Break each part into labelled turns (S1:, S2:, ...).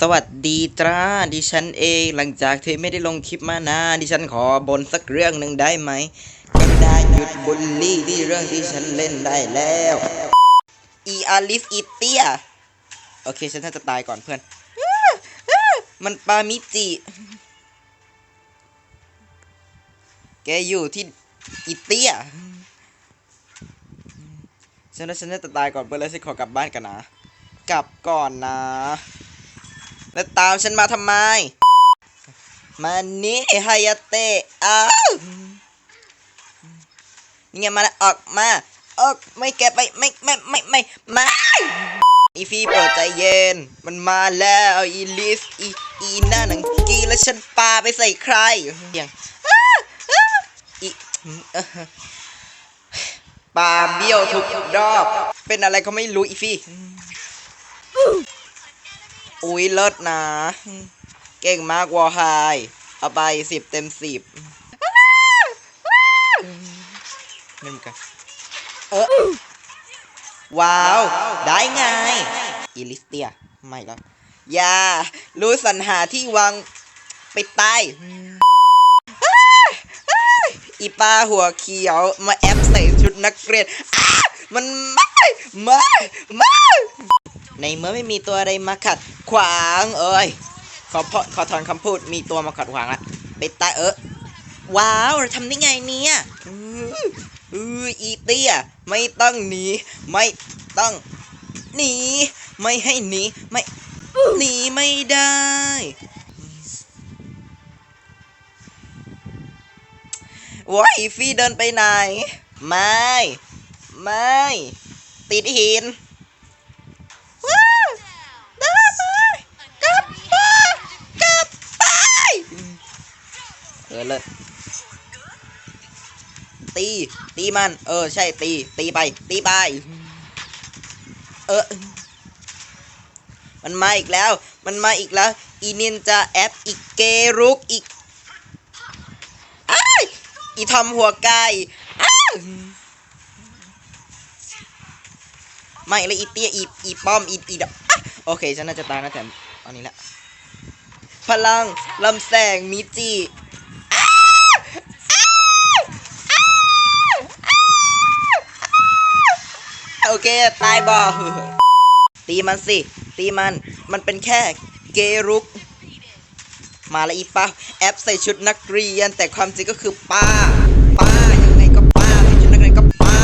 S1: สวัสดีจ้าดิฉันเองหลังจากที่ไม่ได้ลงคลิปมานานดิฉันขอบนสักเรื่องหนึ่งได้ไหมกรุณาหยุดบุลลี่ที่เรื่องที่ฉันเล่นได้แล้วอีอาลิฟอีเตียโอเคฉันน่าจะตายก่อนเพื่อน มันปามิจิ แกอยู่ที่อีเตียฉันว่าฉันน่าจะตายก่อนเพื่อนแล้วฉันขอกลับบ้านกันนะ กลับก่อนนะ แล้วตามฉันมาทำไม มานี่ไฮายาเตะอ้าวนี่ไงมาแล้วออกมาออกไม่แกไปไม่ไม่ไม่ไม่มาอีฟีโปรดใจเย็น มันมาแล้วอีลิฟอีอีหน้าหนังกีแล้วฉันปาไปใส่ใครอย่างอีปาเบี้ยวทุกรอบ เป็นอะไรก็ไม่รู้อีฟี่ อุ้ยเลิศนะ เก่งมากวอไฮเอาไปสิบเต็มสิบนี่มันกันเออว้าว ได้ไงอีลิสเตีย ไม่แล้วอย่า รู้สรรหาที่วางไปใต้อีป้าหัวเขียวมาแอปใส่ชุดนักเรียนอ้ามันไม่ ไม่ ไม่ ในเมื่อไม่มีตัวอะไรมาขัด ขวาง เอ้ยขอพขอถอนคำพูดมีตัวมาขัดขวางละไปตายเออว้าวทำได้ไงเนี่ยอืออืออีเตี้ยไม่ต้องหนีไม่ต้องหนีไม่ให้หนีไม่หนีไม่ได้ว้ายฟี่เดินไปไหน ไม่ ไม่ ติดหิน ว้าวได้ไหมกลับมากลับไป เออเลิศตี ตีมัน เออ ใช่ ตี ตีไป ตีไป เออ มันมาอีกแล้ว มันมาอีกแล้ว อีนินจาแอปอีกเกรุกอีกอีทอมหัวไก่อ้าวไม่เลยอีเตี้ยอีอีป้อมอีอีดอกโอเคฉันน่าจะตายนะแต่ตอนนี้แหละพลังลำแสงมิจิ โอเคตายบอตีมันสิ ตีมัน มันเป็นแค่เกรุก มาละอีป้าแอปใส่ชุดนักเรียน แต่ความจริงก็คือป้า ป้ายังไงก็ป้าใส่ชุดนักเรียนก็ป้า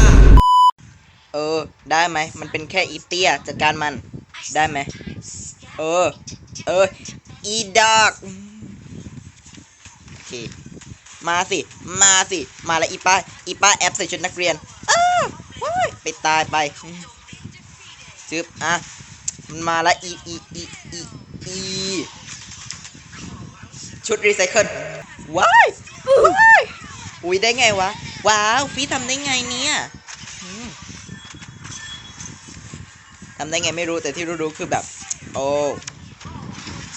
S1: เออ ได้ไหม มันเป็นแค่อีเตียจัดการมัน ได้ไหม เออ เออ อีดอกโอเค มาสิ มาสิ มาละอีป้า อีป้าแอปใส่ชุดนักเรียนอ้า ไปตายไปจึบอะมันมาละอีอีอีอีอีชุดรีไซเคิลว้ายว้ายอุ้ยได้ไงวะ ว้าวฟีทำได้ไงเนี่ยทำได้ไงไม่รู้แต่ที่รู้ๆคือแบบ โอ้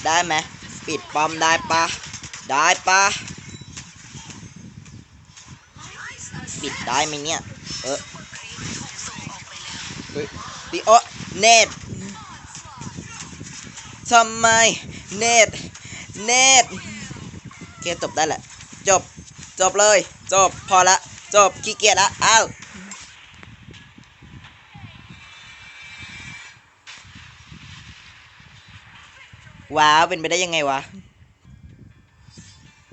S1: ได้ไหมปิดปอมได้ปะได้ปะปิดได้ไหมเนี่ย เออ เฮ้ยดิโอเนตทำไมเนตเนตเกียจบได้แหละ จบ จบเลย จบ พอละ จบ ขี้เกียจละ อ้าวว้าว เป็นไปได้ยังไงวะ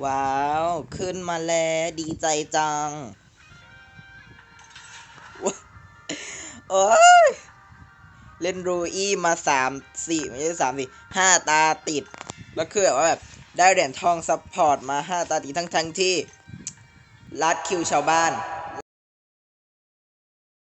S1: ว้าว ขึ้นมาแล้ว ดีใจจัง โอ้ย เล่นรูอี้มาสามสี่ไม่ใช่สามสี่ห้าตาติด แล้วคือแบบว่าแบบได้เหรียญทองซัพพอร์ตมาห้าตาติดทั้งทั้งที่ลัดคิวชาวบ้าน